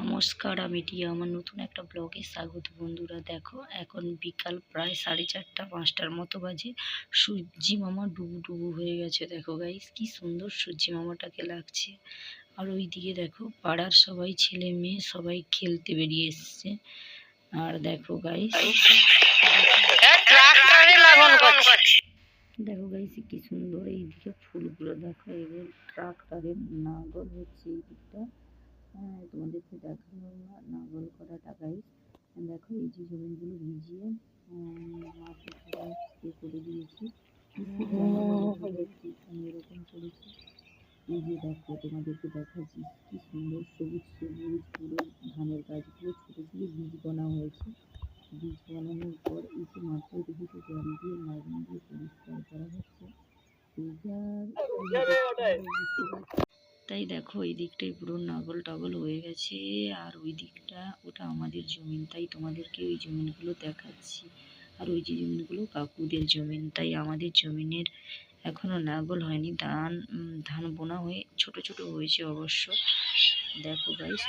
নমস্কার, আমি টিয়া আমার নতুন একটা ব্লগে স্বাগত বন্ধুরা। দেখো, এখন বিকাল প্রায় সাড়ে চারটা, পাঁচটার মতো বাজে। সূর্যি মামা ডুবু ডুবু হয়ে গেছে। দেখো গাইস কি সুন্দর সূর্যি মামাটাকে লাগছে। আর ওইদিকে দেখো, পাড়ার সবাই ছেলে মেয়ে সবাই খেলতে বেরিয়ে এসছে। আর দেখো গাইস দেখো গাইস কি সুন্দর এইদিকে ফুলগুলো দেখো, এদের ট্রাক্টরের নাগর হচ্ছে এই দিকটা তোমাদেরকে দেখানো না নাগল করাটা গাইস দেখো এই যে জমিগুলো ভিজিয়ে ইয়ে করে দিয়েছি। আমি এরকম করেছি। এই যে দেখো তোমাদেরকে দেখাচ্ছি কি সুন্দর সবুজ সবুজ পুরো ধানের গাছগুলো ছোটো ছোটো বীজ বোনা হয়েছে। বীজ বানানোর পর এই যে মাঠে দেখেছি জল দিয়ে লাইন দিয়ে পরিষ্কার করা হচ্ছে। এইটার তাই দেখো, এই দিকটাই পুরো নাগল টাগল হয়ে গেছে, আর ওই দিকটা, ওটা আমাদের জমিন, তাই তোমাদেরকে ওই জমিনগুলো দেখাচ্ছি। আর ওই যে জমিনগুলো কাকুদের জমিন, তাই আমাদের জমিনের এখনও নাগল হয়নি, ধান ধান বোনা হয়ে, ছোট ছোট হয়েছে অবশ্য। দেখো গাইস